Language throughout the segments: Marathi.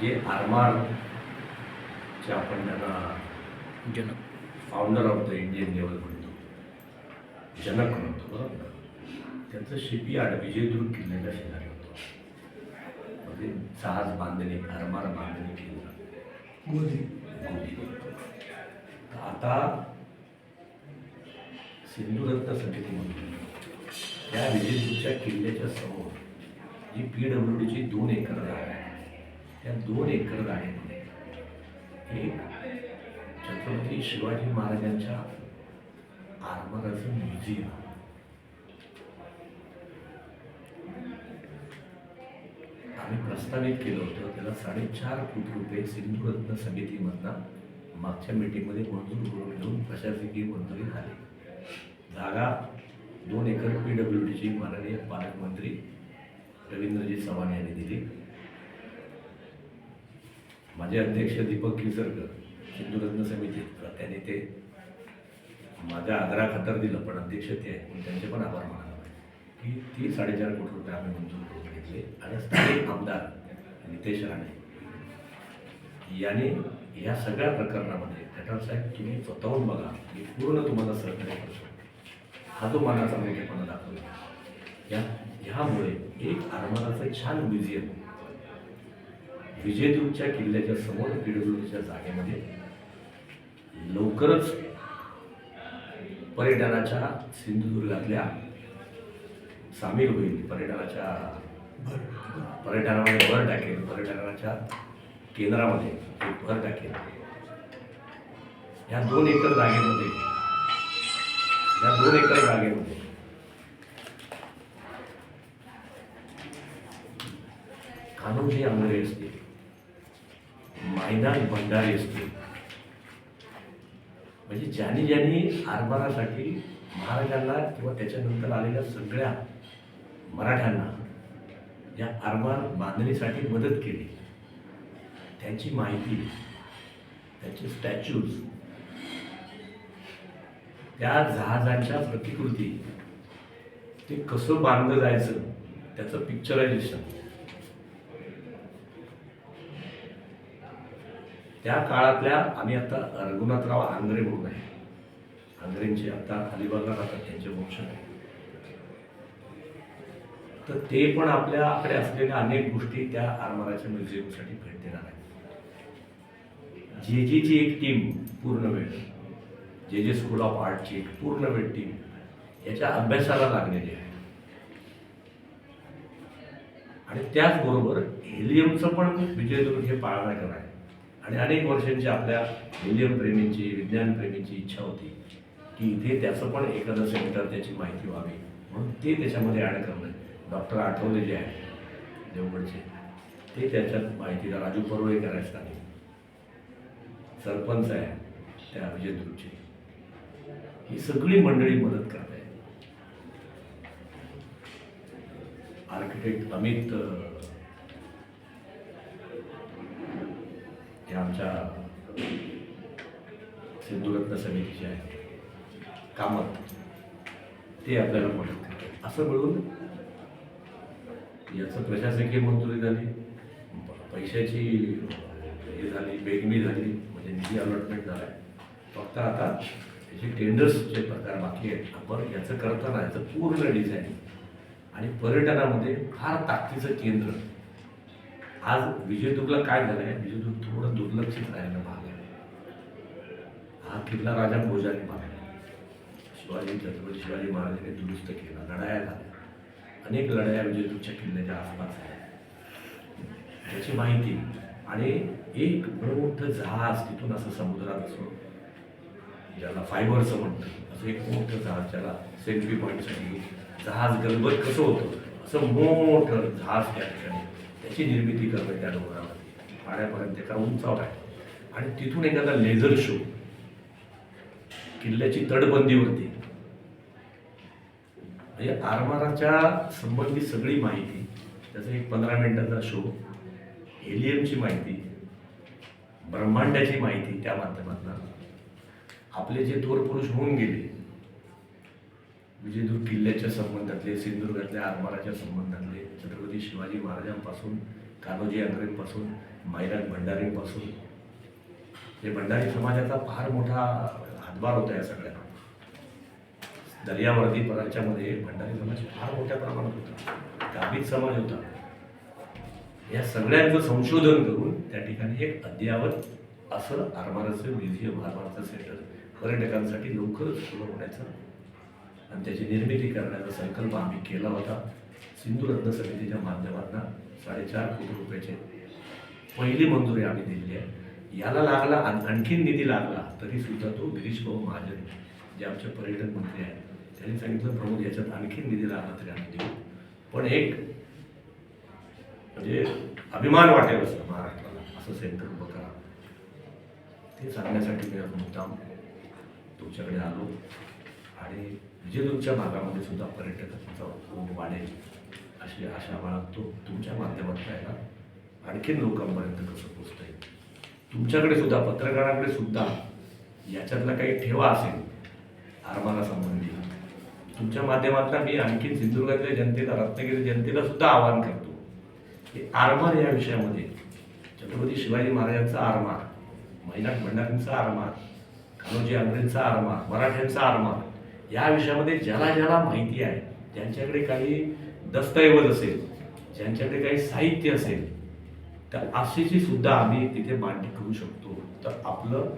जे आरमार जे आपण त्यांना जनक. Founder of the Indian naval म्हणतो. जनक म्हणतो बरोबर ना? त्यांचं शिपयार्ड विजयदुर्ग किल्ल्याच्या शेजारी होतं. म्हणजे जहाज बांधणी आरमार बांधणी केंद्र मोदी गोदी. तर आता सिंधुरत्न समितीमधून त्या विजयदुर्गच्या किल्ल्याच्या समोर जी पी डब्ल्यू डीची दोन एकर जागा आहे. त्या दोन एकर जागेमध्ये एक छत्रपती शिवाजी महाराजांच्या आरमाराचं म्युझियम. आम्ही प्रस्तावित केलं होतं त्याला साडेचार कोटी रुपये सिंधुरत्न समितीमधनं मागच्या मीटिंगमध्ये मंजूर करून घेऊन प्रशासकीय मंजुरी झाली. जागा दोन एकर पी डब्ल्यू डीची माननीय पालकमंत्री रवींद्रजी चव्हाण यांनी दिली. माझे अध्यक्ष दीपक किसरकर सिंधुरत्न समितीत त्याने त्यांनी ते माझ्या आग्रहाखातर दिलं पण अध्यक्ष ते आहेत पण त्यांचे पण आभार मानायला पाहिजे. की ती साडेचार कोटी रुपये आम्ही मंजूर करून घेतले. आणि स्थानिक आमदार नितेश राणे याने या सगळ्या प्रकरणामध्ये खटार साहेब तुम्ही स्वतःहून बघा मी पूर्ण तुम्हाला सहकार्य करतो हा जो मानाचा मोठेपणा दाखवला. या ह्यामुळे एक आरमाराचं छान म्युझियम विजयदुर्गच्या किल्ल्याच्या समोर पिडब्ल्यूडीच्या जागेमध्ये लवकरच पर्यटनाच्या सिंधुदुर्गातल्या सामील होईल. पर्यटनाच्या पर्यटनामध्ये भर टाकेल. पर्यटनाच्या केंद्रामध्ये भर टाकेल. या दोन एकर जागेमध्ये या दोन एकर जागेमध्ये कान्होजी आंग्रे असतील मैदान भंडारी असते. म्हणजे ज्यांनी ज्यांनी आरबारासाठी महाराजांना किंवा त्याच्यानंतर आलेल्या सगळ्या मराठ्यांना या आरमार बांधणीसाठी मदत केली. त्यांची माहिती त्यांचे स्टॅच्यूज त्या जहाजांच्या प्रतिकृती ते कसं बांधलं जायचं त्याचं पिक्चरायझेशन त्या काळातल्या आम्ही आता रघुनाथराव आंग्रे म्हणून आहे. आंग्रेंचे आता अलिबागला राहतात त्यांचे वंश आहे तर ते पण आपल्याकडे असलेल्या अनेक गोष्टी त्या आरमाराच्या म्युझियमसाठी भेट देणार आहेत. जे जेची एक टीम पूर्ण वेळ जे जे स्कूल ऑफ आर्टची एक पूर्ण वेळ टीम याच्या अभ्यासाला लागलेली आहे. आणि त्याचबरोबर हेलियमचं पण विजयदुर्ग हे पाळण्याकर आहे. आणि अनेक वर्षांची आपल्या हेलियम विज्ञानप्रेमींची विज्ञान इच्छा होती की इथे त्याचं पण एखादं सेंटर त्याची माहिती व्हावी. म्हणून ते त्याच्यामध्ये ॲड करणं डॉक्टर आठवले जे आहे देवगडचे. ते त्याच्यात माहितीला राजू परुळेकर करायचं आहे सरपंच आहे त्या विजयदुर्गचे ही सगळी मंडळी मदत करत आहे आर्किटेक्ट अमित हे आमच्या सिंधुरत्न समितीचे आहे कामत. ते आपल्याला मदत करतात असं मिळून याचं प्रशासकीय मंजुरी झाली. पैशाची हे झाली बेगमी झाली म्हणजे निधी अलॉटमेंट झाला फक्त आता त्याचे टेंडर्सचे प्रकार बाकी आहेत. आपण याचं करताना याचं पूर्ण डिझाईन आणि पर्यटनामध्ये फार ताकदीचं केंद्र आज विजयदुर्गला काय झालं आहे विजयदुर्ग थोडं दुर्लक्षित राहिलं भाग आहे हा किल्ला राजा भोजाने मारला शिवाजी छत्रपती शिवाजी महाराजांनी दुरुस्त केला लढाया झाल्या. अनेक लढाया विजयदुर्गच्या किल्ल्याच्या आसपास आहेत त्याची माहिती आणि एक मोठं जहाज तिथून असं समुद्रात असं ज्याला फायबरचं म्हणतं असं एक मोठं जहाज ज्याला सेल्फी पॉईंटसाठी जहाज गलबत कसं होतं असं मोठं जहाज त्या ठिकाणी. त्याची निर्मिती करते त्या डोंगरामध्ये? पाण्यापर्यंत एका उंचावर आहे. आणि तिथून एखादा लेझर शो किल्ल्याची तटबंदीवरती. म्हणजे आरमाराच्या संबंधित सगळी माहिती त्याचा एक पंधरा मिनिटाचा शो हेलियमची माहिती ब्रह्मांडाची माहिती त्या माध्यमातून आपले जे थोर पुरुष होऊन गेले म्हणजे किल्ल्याच्या संबंधातले सिंधुदुर्गातल्या आरमाराच्या संबंधातले छत्रपती शिवाजी महाराजांपासून कान्होजी आंग्रेंपासून माईराज भंडारींपासून. हे भंडारी समाजाचा फार मोठा हातभार होता या सगळ्यांना. दर्यावर्दी पराच्यामध्ये भंडारी समाज फार मोठ्या प्रमाणात होता. गाभित समाज होता. या सगळ्यांचं संशोधन करून त्या ठिकाणी एक अद्ययावत असं आरमाराचं म्युझियम आरमाराचं सेंटर पर्यटकांसाठी लवकरच सुरू होण्याचं आणि त्याची निर्मिती करण्याचा संकल्प आम्ही केला होता. सिंधुरत्न समितीच्या माध्यमातून साडेचार कोटी रुपयाचे पहिली मंजुरी आम्ही दिलेली आहे. याला लागला आणखीन निधी लागला तरी सुद्धा तो गिरीश भाऊ महाजन जे आमचे पर्यटन मंत्री आहेत त्यांनी सांगितलं प्रमोद याच्यात आणखीन निधी लागला तरी आम्ही देऊ. पण एक म्हणजे अभिमान वाटेल असं महाराष्ट्राला असं सेंटर उभं करा. ते सांगण्यासाठी मी आज मुद्दाम तुमच्याकडे आलो. आणि विजयदुर्गच्या भागामध्ये सुद्धा पर्यटकांचा ओघ वाढेल अशी आशा बाळगतो तुमच्या माध्यमात यायला आणखीन लोकांपर्यंत कसं पोचता येईल? तुमच्याकडे सुद्धा पत्रकारांकडे सुद्धा याच्यातला काही ठेवा असेल आरमाला संबंधी. तुमच्या माध्यमातून मी आणखीन सिंधुदुर्गातल्या जनतेला रत्नागिरी जनतेला सुद्धा आवाहन करतो की आरमार या विषयामध्ये छत्रपती शिवाजी महाराजांचा आरमार महिला भंडारींचा आरमार कान्होजी आंग्रेंचा आरमार मराठ्यांचा आरमार या विषयामध्ये ज्याला ज्याला माहिती आहे ज्यांच्याकडे काही दस्तऐवज असेल ज्यांच्याकडे काही साहित्य असेल तर अशीची सुद्धा आम्ही तिथे मांडणी करू शकतो. तर आपलं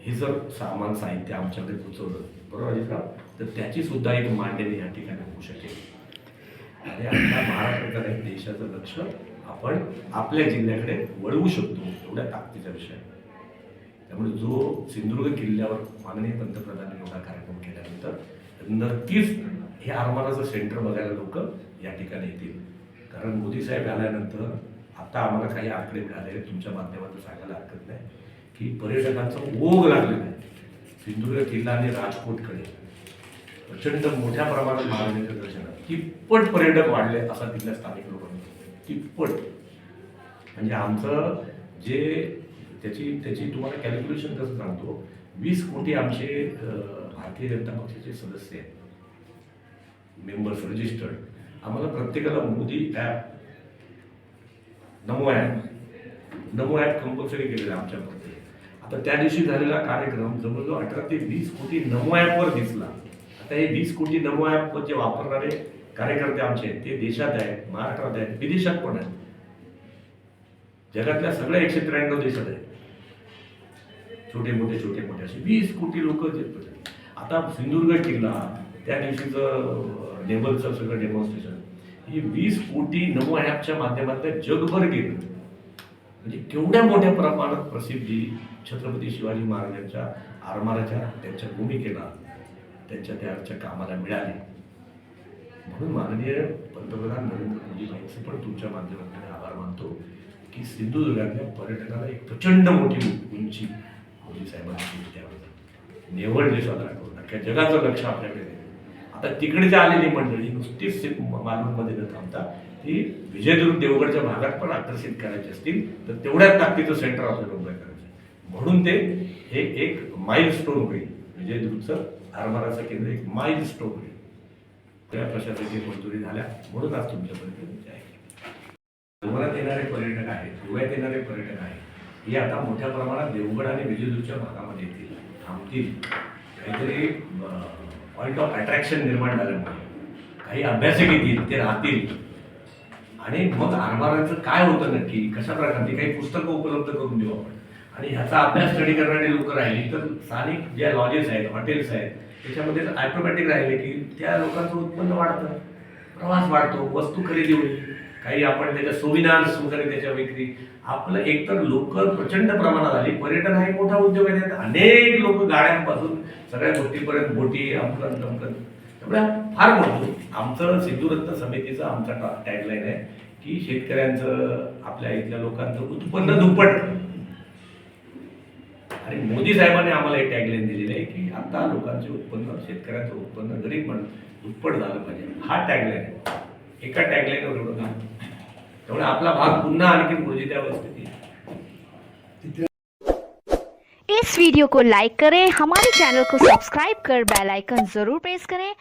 हे जर सामान साहित्य आमच्याकडे पोचवलं बरोबर आहे का तर त्याची सुद्धा एक मांडणी या ठिकाणी होऊ शकेल. आणि आपल्या महाराष्ट्राचं देशाचं लक्ष आपण आपल्या जिल्ह्याकडे वळवू शकतो एवढ्या ताकदीचा विषय आहे. त्यामुळे जो सिंधुदुर्ग किल्ल्यावर माननीय पंतप्रधानांनी एवढा कार्यक्रम केल्यानंतर नक्कीच हे आरमाराचं सेंटर बघायला लोक या ठिकाणी येतील. कारण मोदी साहेब आल्यानंतर आता आम्हाला काही आकडे मिळाले तुमच्या माध्यमातून सांगायला हरकत नाही की पर्यटकांचा ओघ लागलेला आहे. सिंधुदुर्ग किल्ला आणि राजकोटकडे प्रचंड मोठ्या प्रमाणात महाराजांच्या दर्शनात तिप्पट पर्यटक वाढले असा तिथल्या स्थानिक लोकांनी तिप्पट. म्हणजे आमचं जे त्याची त्याची तुम्हाला कॅल्क्युलेशन कसं सांगतो? वीस कोटी आमचे भारतीय जनता पक्षाचे सदस्य आहेत. मेंबर्स रजिस्टर्ड आम्हाला प्रत्येकाला Modi app NaMo app NaMo app compulsory केलेलं आहे आमच्यामध्ये. आता त्या दिवशी झालेला कार्यक्रम जवळजवळ अठरा ते वीस कोटी नमो ॲपवर दिसला. आता हे वीस कोटी नमो ॲप जे वापरणारे कार्यकर्ते आमचे आहेत ते देशात आहेत महाराष्ट्रात आहेत विदेशात पण आहेत. जगातल्या सगळ्या एकशे त्र्याण्णव देशात आहेत. छोटे मोठे छोटे मोठे असे वीस कोटी लोक आता सिंधुदुर्ग किल्ला त्या दिवशीचं लेबलचं सगळं डेमॉन्स्ट्रेशन ही वीस कोटी नमो ॲपच्या माध्यमातून जगभर गेलं. म्हणजे केवढ्या मोठ्या प्रमाणात प्रसिद्धी छत्रपती शिवाजी महाराजांच्या आरमाराच्या त्यांच्या भूमिकेला त्यांच्या त्याच्या कामाला मिळाली. म्हणून माननीय पंतप्रधान नरेंद्र मोदी यांचे पण तुमच्या माध्यमातून आभार मानतो की सिंधुदुर्गातल्या पर्यटनाला एक प्रचंड मोठी उंची मोदी साहेबांनी दिली त्यावेळेला निवडले स्वतः करून अख्ख्या जगाचं लक्ष आपल्याकडे आता तिकडे आलेली मंडळी नुसतीच मालूममध्ये न थांबता ती विजयदुर्ग देवगडच्या भागात पण आकर्षित करायची असतील तर तेवढ्याच ताकदीचं सेंटर आपल्याला उभं करायचं आहे. म्हणून ते हे एक माईल स्टोन होईल. विजयदुर्गचं आरमाराचं केंद्र एक माईल स्टोन होईल. त्या प्रशासकीय मंजुरी झाल्या. म्हणून आज तुमच्यापर्यंत आहे गोव्यात येणारे पर्यटक आहेत गोव्यात येणारे पर्यटक आहेत हे आता मोठ्या प्रमाणात देवगड आणि विजयदुर्गच्या भागामध्ये येतील. थांबतील. काहीतरी पॉईंट ऑफ अट्रॅक्शन निर्माण झाल्यामुळे. काही अभ्यासक येतील ते राहतील. आणि मग आरमाराचं काय होतं नक्की? कशा प्रकारची? काही पुस्तकं उपलब्ध करून देऊ आपण. आणि ह्याचा अभ्यास स्टडी करणारी लोक राहिली तर स्थानिक ज्या लॉजेस आहेत हॉटेल्स आहेत त्याच्यामध्ये ॲटोमॅटिक राहिले की त्या लोकांचं उत्पन्न वाढतं. प्रवास वाढतो वस्तू खरेदी होईल. काही आपण त्याच्या सोविनार्स वगैरे त्याच्या विक्री आपलं एकतर लोक प्रचंड प्रमाणात आली. पर्यटन हा एक मोठा उद्योग आहे. त्यात अनेक लोक गाड्यांपासून सगळ्या गोष्टीपर्यंत बोटी अमकन तमकन. त्यामुळे फार मोठं आमचं सिंधुरत्न समितीचं आमचा टॅगलाईन आहे की शेतकऱ्यांचं आपल्या इथल्या लोकांचं उत्पन्न दुप्पट. आणि मोदी साहेबांनी आम्हाला एक टॅगलाईन दिलेली आहे की आता लोकांचे उत्पन्न शेतकऱ्यांचं उत्पन्न गरीब पण दुप्पट झालं पाहिजे. हा टॅगलाईन आहे. एका टॅगलाईनवर एवढं काम त्यामुळे आपला भाग पुन्हा आणखी गुरुजी त्या इस वीडियो को लाइक करें, हमारे चैनल को सब्सक्राइब कर बेल आइकन ज़रूर प्रेस करें।